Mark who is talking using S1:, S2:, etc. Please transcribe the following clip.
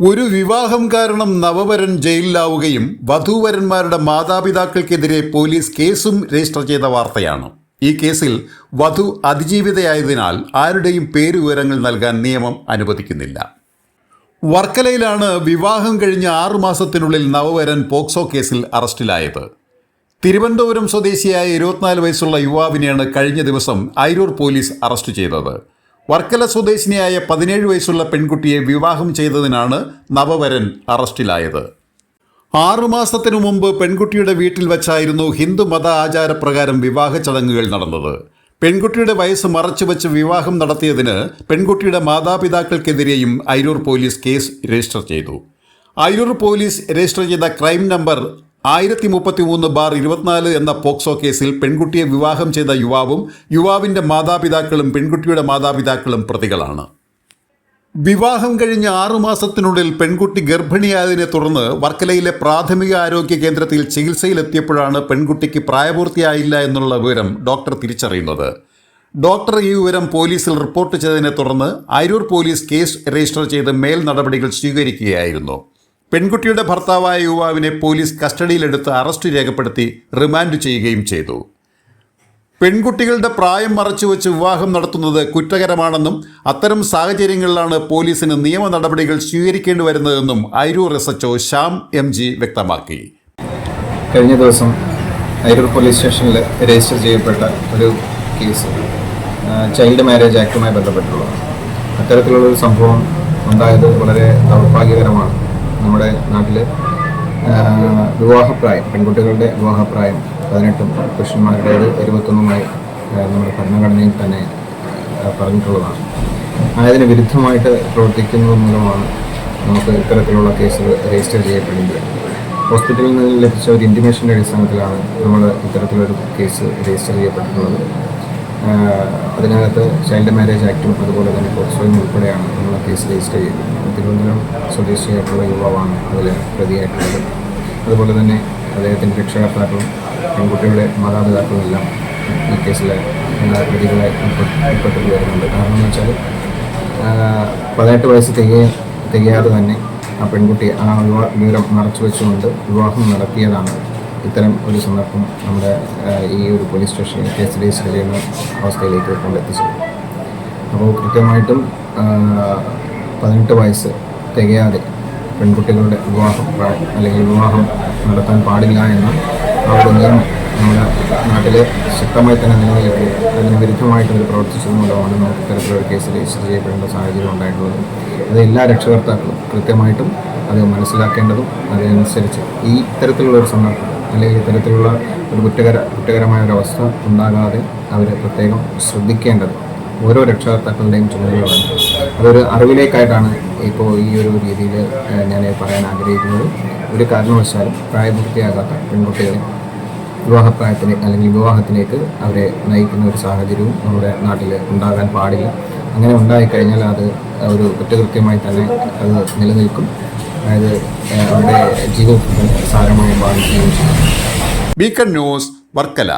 S1: ഒരു വിവാഹം കാരണം നവവരൻ ജയിലിലാവുകയും വധുവരന്മാരുടെ മാതാപിതാക്കൾക്കെതിരെ പോലീസ് കേസും രജിസ്റ്റർ ചെയ്ത വാർത്തയാണ്. ഈ കേസിൽ വധു അതിജീവിതയായതിനാൽ ആരുടെയും പേരുവിവരങ്ങൾ നൽകാൻ നിയമം അനുവദിക്കുന്നില്ല. വർക്കലയിലാണ് വിവാഹം കഴിഞ്ഞ ആറുമാസത്തിനുള്ളിൽ നവവരൻ പോക്സോ കേസിൽ അറസ്റ്റിലായത്. തിരുവനന്തപുരം സ്വദേശിയായ ഇരുപത്തിനാല് വയസ്സുള്ള യുവാവിനെയാണ് കഴിഞ്ഞ ദിവസം ഐരൂർ പോലീസ് അറസ്റ്റ് ചെയ്തത്. വർക്കല സ്വദേശിനിയായ പതിനേഴ് വയസ്സുള്ള പെൺകുട്ടിയെ വിവാഹം ചെയ്തതിനാണ് നവവരൻ അറസ്റ്റിലായത്. ആറുമാസത്തിനു മുമ്പ് പെൺകുട്ടിയുടെ വീട്ടിൽ വച്ചായിരുന്നു ഹിന്ദു മത ആചാരപ്രകാരം വിവാഹ ചടങ്ങുകൾ നടന്നത്. പെൺകുട്ടിയുടെ വയസ്സ് മറച്ചുവെച്ച് വിവാഹം നടത്തിയതിന് പെൺകുട്ടിയുടെ മാതാപിതാക്കൾക്കെതിരെയും അയിരൂർ പോലീസ് കേസ് രജിസ്റ്റർ ചെയ്തു. അയിരൂർ പോലീസ് രജിസ്റ്റർ ചെയ്ത ക്രൈം നമ്പർ ആയിരത്തി മുപ്പത്തി മൂന്ന് ബാർ ഇരുപത്തിനാല് എന്ന പോക്സോ കേസിൽ പെൺകുട്ടിയെ വിവാഹം ചെയ്ത യുവാവും യുവാവിന്റെ മാതാപിതാക്കളും പെൺകുട്ടിയുടെ മാതാപിതാക്കളും പ്രതികളാണ്. വിവാഹം കഴിഞ്ഞ ആറുമാസത്തിനുള്ളിൽ പെൺകുട്ടി ഗർഭിണിയായതിനെ തുടർന്ന് വർക്കലയിലെ പ്രാഥമിക ആരോഗ്യ കേന്ദ്രത്തിൽ ചികിത്സയിലെത്തിയപ്പോഴാണ് പെൺകുട്ടിക്ക് പ്രായപൂർത്തിയായില്ല എന്നുള്ള വിവരം ഡോക്ടർ തിരിച്ചറിയുന്നത്. ഡോക്ടർ ഈ വിവരം പോലീസിൽ റിപ്പോർട്ട് ചെയ്തതിനെ തുടർന്ന് അരൂർ പോലീസ് കേസ് രജിസ്റ്റർ ചെയ്ത് മേൽ നടപടികൾ സ്വീകരിക്കുകയായിരുന്നു. പെൺകുട്ടിയുടെ ഭർത്താവായ യുവാവിനെ പോലീസ് കസ്റ്റഡിയിലെടുത്ത് അറസ്റ്റ് രേഖപ്പെടുത്തി റിമാൻഡ് ചെയ്യുകയും ചെയ്തു. പെൺകുട്ടികളുടെ പ്രായം മറച്ചുവെച്ച് വിവാഹം നടത്തുന്നത് കുറ്റകരമാണെന്നും അത്തരം സാഹചര്യങ്ങളിലാണ് പോലീസിന് നിയമ നടപടികൾ സ്വീകരിക്കേണ്ടി വരുന്നതെന്നും Aroor S H O Shyam M G വ്യക്തമാക്കി.
S2: കഴിഞ്ഞ ദിവസം അരൂർ പോലീസ് സ്റ്റേഷനിൽ രജിസ്റ്റർ ചെയ്യപ്പെട്ട ഒരു കേസ് ചൈൽഡ് മാരേജ് ആക്ടുമായി ബന്ധപ്പെട്ടുള്ളതാണ്. അത്തരത്തിലുള്ള സംഭവം ഉണ്ടായത് വളരെ ദൗർഭാഗ്യകരമാണ്. നമ്മുടെ നാട്ടിൽ വിവാഹപ്രായം പെൺകുട്ടികളുടെ വിവാഹപ്രായം പതിനെട്ടും പുരുഷന്മാരുടേത് ഇരുപത്തൊന്നുമായി നമ്മുടെ ഭരണഘടനയിൽ തന്നെ പറഞ്ഞിട്ടുള്ളതാണ്. ആയതിന് വിരുദ്ധമായിട്ട് പ്രവർത്തിക്കുന്നത് മൂലമാണ് നമുക്ക് ഇത്തരത്തിലുള്ള കേസുകൾ രജിസ്റ്റർ ചെയ്യപ്പെടുന്നത്. ഹോസ്പിറ്റലിൽ നിന്ന് ലഭിച്ച ഒരു ഇന്റിമേഷന്റെ അടിസ്ഥാനത്തിലാണ് നമ്മൾ ഇത്തരത്തിലൊരു കേസ് രജിസ്റ്റർ ചെയ്യപ്പെട്ടിട്ടുള്ളത്. അതിനകത്ത് ചൈൽഡ് മാരേജ് ആക്റ്റും അതുപോലെ തന്നെ പോക്സോയും ഉൾപ്പെടെയാണ് നമ്മൾ കേസ് രജിസ്റ്റർ ചെയ്തത്. തിരുവനന്തപുരം സ്വദേശിയായിട്ടുള്ള യുവാവാണ് അതിൽ പ്രതിയായിട്ടുള്ളത്. അതുപോലെ തന്നെ അദ്ദേഹത്തിന്റെ രക്ഷകർത്താക്കളും പെൺകുട്ടിയുടെ മാതാപിതാക്കളും എല്ലാം ഈ കേസിൽ പ്രതികളെ ഉൾപ്പെ- ഉൾപ്പെട്ടിട്ട് വരുന്നുണ്ട് കാരണം എന്ന് വെച്ചാൽ പതിനെട്ട് വയസ്സ് തികയ തികയാതെ തന്നെ ആ പെൺകുട്ടി ആ വിവാ- വിവരം മറച്ചു വെച്ചുകൊണ്ട് വിവാഹം നടത്തിയതാണ് ഇത്തരം ഒരു സന്ദർഭം നമ്മുടെ ഈ ഒരു പോലീസ് സ്റ്റേഷനിൽ കേസ് രജിസ്റ്റർ ചെയ്യുന്ന അവസ്ഥയിലേക്ക് കൊണ്ടെത്തിച്ചത്. അപ്പോൾ കൃത്യമായിട്ടും പതിനെട്ട് വയസ്സ് തികയാതെ പെൺകുട്ടികളുടെ വിവാഹം അല്ലെങ്കിൽ വിവാഹം നടത്താൻ പാടില്ല എന്ന ആ ഒരു നിയമം നമ്മുടെ നാട്ടിൽ ശക്തമായി തന്നെ നിലനിൽക്കുകയും അതിന് വിരുദ്ധമായിട്ട് അവർ പ്രവർത്തിച്ചത് മൂലമാണ് നമുക്ക് ഇത്തരത്തിലൊരു കേസ് രജിസ്റ്റർ ചെയ്യപ്പെടേണ്ട സാഹചര്യം ഉണ്ടായിട്ടുള്ളത്. അത് എല്ലാ രക്ഷകർത്താക്കളും കൃത്യമായിട്ടും അത് മനസ്സിലാക്കേണ്ടതും അതിനനുസരിച്ച് ഈ ഇത്തരത്തിലുള്ള ഒരു സന്ദർഭം അല്ലെങ്കിൽ ഇത്തരത്തിലുള്ള ഒരു കുറ്റകര കുറ്റകരമായ ഒരു അവസ്ഥ ഉണ്ടാകാതെ അവർ പ്രത്യേകം ശ്രദ്ധിക്കേണ്ടത് ഓരോ രക്ഷകർത്താക്കളുടെയും ചുമതലകളാണ്. അതൊരു അറിവിലേക്കായിട്ടാണ് ഇപ്പോൾ ഈ ഒരു രീതിയിൽ ഞാൻ പറയാൻ ആഗ്രഹിക്കുന്നത്. ഒരു കാരണവശാലും പ്രായപൂർത്തിയാകാത്ത പെൺകുട്ടികളെ വിവാഹപ്രായത്തിന് അല്ലെങ്കിൽ വിവാഹത്തിലേക്ക് അവരെ നയിക്കുന്ന ഒരു സാഹചര്യവും നമ്മുടെ നാട്ടിൽ ഉണ്ടാകാൻ പാടില്ല. അങ്ങനെ ഉണ്ടായിക്കഴിഞ്ഞാൽ അത് ഒരു കുറ്റകൃത്യമായി തന്നെ അത് നിലനിൽക്കും. അതായത് അവരുടെ ജീവിതത്തിൽ സാരമായി ബാധിക്കുകയും ചെയ്യും.
S1: Beacon news Varkala.